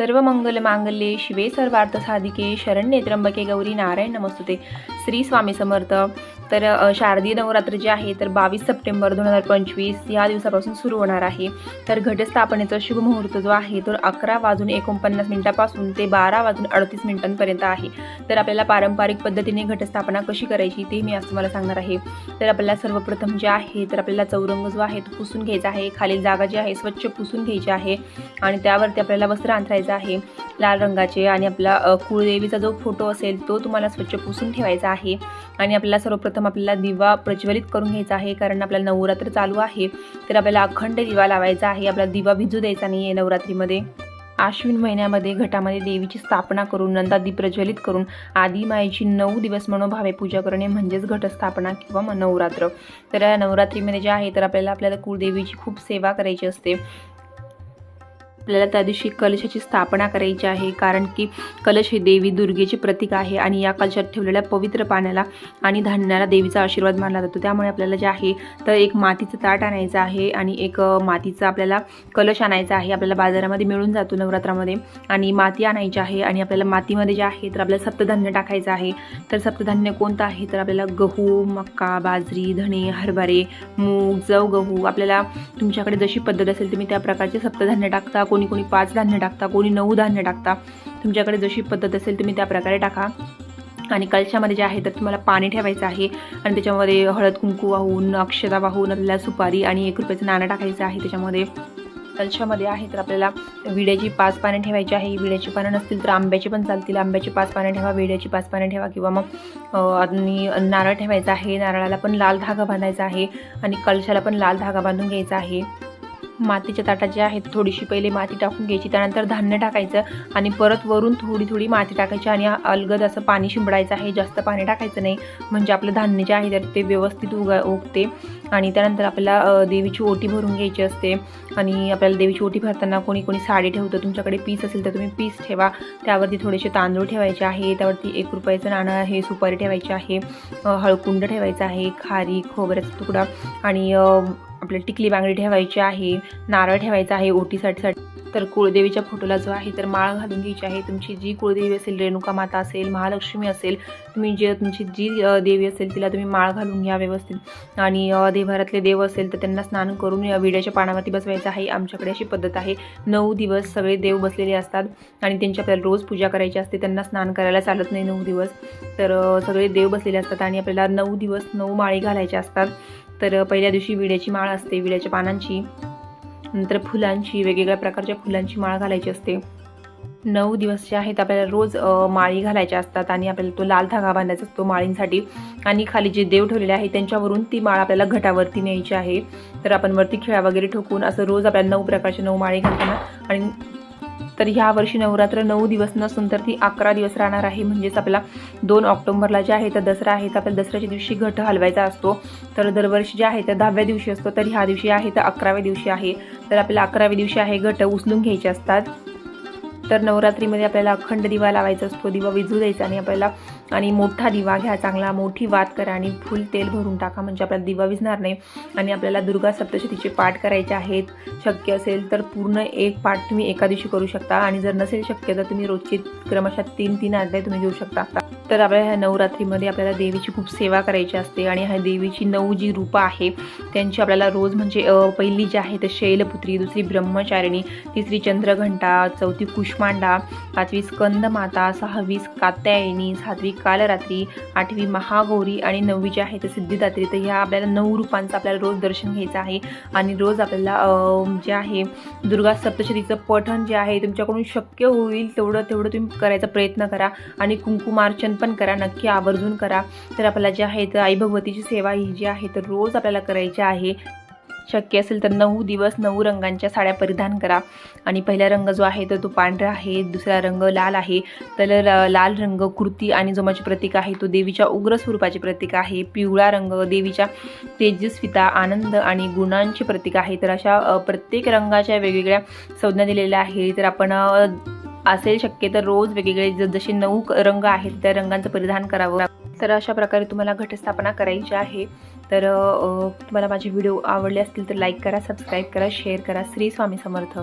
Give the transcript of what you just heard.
सर्व मंगल मांगल्ये शिवे सर्वार्थ साधिके शरण्ये त्र्यंबके गौरी नारायण नमस्तुते। श्री स्वामी समर्थ. तर शारदीय नवरात्र जे आहे तर बावीस सप्टेंबर दोन हजार पंचवीस या दिवसापासून सुरू होणार आहे. तर घटस्थापनेचा शुभ मुहूर्त जो आहे तो अकरा वाजून एकोणपन्नास मिनिटापासून ते बारा वाजून अडतीस मिनिटांपर्यंत आहे. तर आपल्याला पारंपरिक पद्धतीने घटस्थापना कशी करायची ते मी आज तुम्हाला सांगणार आहे. तर आपल्याला सर्वप्रथम जे आहे तर आपल्याला चौरंग जो आहे तो पुसून घ्यायचा आहे. खालील जागा जी आहे स्वच्छ पुसून घ्यायची आहे. आणि त्यावरती आपल्याला वस्त्र अंथरायचं आहे. लाल रंगाचे आणि आपला कुळदेवीचा जो फोटो असेल तो तुम्हाला स्वच्छ पुसून ठेवायचा आहे. आणि आपल्याला सर्वप्रथम आपल्याला दिवा प्रज्वलित करून घ्यायचा आहे कारण आपल्याला नवरात्र चालू आहे. तर आपल्याला अखंड दिवा लावायचा आहे आपल्याला दिवा भिजू द्यायचा नाही आहे नवरात्रीमध्ये. आश्विन महिन्यामध्ये घटामध्ये देवीची स्थापना करून नंदादी प्रज्वलित करून आदी मायेची नऊ दिवस मनोभावे पूजा करणे म्हणजेच घटस्थापना किंवा नवरात्र तर या नवरात्रीमध्ये जे आहे तर आपल्याला आपल्याला कुळदेवीची खूप सेवा करायची असते. आपल्याला त्या दिवशी कलशाची स्थापना करायची आहे कारण की कलश हे देवी दुर्गेचे प्रतीक आहे आणि या कलशात ठेवलेल्या पवित्र पाण्याला आणि धान्याला देवीचा आशीर्वाद मानला जातो. त्यामुळे आपल्याला जे आहे तर एक मातीचं ताट आणायचं आहे आणि एक मातीचा आपल्याला कलश आणायचा आहे. आपल्याला बाजारामध्ये मिळून जातो नवरात्रामध्ये आणि माती आणायची आहे आणि आपल्याला मातीमध्ये जे आहे तर आपल्याला सप्तधान्य टाकायचं आहे. तर सप्तधान्य कोणतं आहे? तर आपल्याला गहू मका बाजरी धणे हरभरे मूग जव गहू आपल्याला तुमच्याकडे जशी पद्धत असेल तुम्ही त्या प्रकारचे सप्तधान्य टाकता कोणी कोणी पाच धान्य टाकता कोणी नऊ धान्य टाकता. तुमच्याकडे जशी पद्धत असेल तुम्ही त्या प्रकारे टाका. आणि कलशामध्ये जे आहे तर तुम्हाला पाणी ठेवायचं आहे. आणि त्याच्यामध्ये हळद कुंकू वाहून अक्षता वाहून आपल्याला सुपारी आणि एक रुपयाचं नाणं टाकायचं आहे. त्याच्यामध्ये कलशामध्ये आहे तर आपल्याला विड्याची पाच पाने ठेवायची आहे. विड्याची पानं नसतील तर आंब्याची पण चालतील. आंब्याची पाच पाने ठेवा विड्याची पाच पाने ठेवा किंवा मग नारळ ठेवायचा आहे. नारळाला पण लाल धागा बांधायचा आहे आणि कलशाला पण लाल धागा बांधून घ्यायचा आहे. मातीच्या ताटा जे आहेत. थोडीशी पहिले माती टाकून घ्यायची. त्यानंतर धान्य टाकायचं आणि परत वरून थोडी थोडी माती टाकायची आणि अलगद असं पाणी शिंपडायचं आहे. जास्त पाणी टाकायचं नाही. म्हणजे आपलं धान्य जे आहे तर ते व्यवस्थित उगा उगते. आणि त्यानंतर आपल्याला देवीची ओटी भरून घ्यायची असते. आणि आपल्याला देवीची ओटी भरताना कोणी कोणी साडी ठेवतं. तुमच्याकडे पीस असेल तर तुम्ही पीस ठेवा. त्यावरती थोडेसे तांदूळ ठेवायचे आहे. त्यावरती एक रुपयाचं नाणं आहे. सुपारी ठेवायची आहे. हळकुंड ठेवायचं आहे. खारी खोबऱ्याचा तुकडा आणि आपल्याला टिकली बांगडी ठेवायची आहे नारळ ठेवायचा आहे ओटीसाठी तर कुळदेवीच्या फोटोला जो आहे तर माळ घालून घ्यायची आहे. तुमची जी कुळदेवी असेल रेणुका माता असेल महालक्ष्मी असेल तुम्ही जे तुमची जी देवी असेल तिला तुम्ही माळ घालून घ्या व्यवस्थित. आणि अ, देवघरातले देव असेल तर त्यांना स्नान करून विड्याच्या पानावरती बसवायचं आहे. आमच्याकडे अशी पद्धत आहे. नऊ दिवस सगळे देव बसलेले असतात आणि त्यांची आपल्याला रोज पूजा करायची असते. त्यांना स्नान करायला चालत नाही नऊ दिवस. तर सगळे देव बसलेले असतात आणि आपल्याला नऊ दिवस नऊ माळी घालायच्या असतात. तर पहिल्या दिवशी विड्याची माळ असते विड्याच्या पानांची. नंतर फुलांची वेगवेगळ्या प्रकारच्या फुलांची माळ घालायची असते. नऊ दिवस जे आहेत आपल्याला रोज माळी घालायच्या असतात आणि आपल्याला तो लाल धागा बांधायचा असतो माळींसाठी. आणि खाली जे देव ठेवलेले आहे त्यांच्यावरून ती माळ आपल्याला घटावरती न्यायची आहे. तर आपण वरती खिळा वगैरे ठोकून असं रोज आपल्याला नऊ प्रकारचे नऊ माळी घालताना आणि तर ह्या वर्षी नवरात्र नऊ दिवस नसून तर ती अकरा दिवस राहणार आहे. म्हणजेच आपला दोन ऑक्टोबरला जे आहे तर दसरा आहे तर आपल्याला दसऱ्याच्या दिवशी घट हलवायचा असतो. तर दरवर्षी जे आहे तर दहाव्या दिवशी असतो तर ह्या दिवशी आहे तर अकराव्या दिवशी आहे. तर आपल्याला अकराव्या दिवशी आहे घट उचलून घ्यायचे असतात. तर नवरात्रीमध्ये आपल्याला अखंड दिवा लावायचा असतो. दिवा विझू द्यायचा आणि आपल्याला आणि मोठा दिवा घ्या चांगला मोठी वात करा आणि फुल तेल भरून टाका म्हणजे आपल्याला दिवा विझणार नाही. आणि आपल्याला दुर्गा सप्तशतीचे पाठ करायचे आहेत. शक्य असेल तर पूर्ण एक पाठ तुम्ही एका दिवशी करू शकता. आणि जर नसेल शक्य तर तुम्ही रोजची क्रमशः तीन तीन अध्याय तुम्ही घेऊ शकता. तर आपल्या ह्या नवरात्रीमध्ये आपल्याला देवीची खूप सेवा करायची असते आणि ह्या देवीची नऊ जी रूपं आहे त्यांची आपल्याला रोज म्हणजे पहिली जी आहे तर शैलपुत्री दुसरी ब्रह्मचारिणी तिसरी चंद्रघंटा चौथी कुष्मांडा पाचवी स्कंदमाता सहावी कात्यायनी सातवी कालरात्री आठवी महागौरी आणि नववी जी आहे तर सिद्धिदात्री. तर ह्या आपल्याला नऊ रूपांचं आपल्याला रोज दर्शन घ्यायचं आहे आणि रोज आपल्याला जे आहे दुर्गा सप्तशतीचं पठण जे आहे तुमच्याकडून शक्य होईल तेवढं तेवढं तुम्ही करायचा प्रयत्न करा आणि कुंकुमार्चन पण करा नक्की आवर्जून करा. तर आपल्याला जे आहे तर आई भगवतीची सेवा ही जी आहे तर रोज आपल्याला करायची आहे. शक्य असेल तर नऊ दिवस नऊ रंगांच्या साड्या परिधान करा. आणि पहिला रंग जो आहे तर तो पांढरा आहे दुसरा रंग लाल आहे. तर ल- लाल रंग कृती आणि जोमाचे प्रतीक आहे तो देवीच्या उग्र स्वरूपाचे प्रतीक आहे. पिवळा रंग देवीच्या तेजस्विता आनंद आणि गुणांचे प्रतीक आहे. तर अशा प्रत्येक रंगाच्या वेगवेगळ्या संज्ञा दिलेल्या आहे तर आपण असेल शक्य तर रोज वेगवेगळे ज- जसे नऊ रंग आहेत त्या रंगांचं परिधान करावं. तर अशा प्रकारे तुम्हाला घटस्थापना करायची आहे. तर तुम्हाला माझे व्हिडिओ आवडले असतील तर लाईक करा सबस्क्राईब करा शेअर करा. श्री स्वामी समर्थ.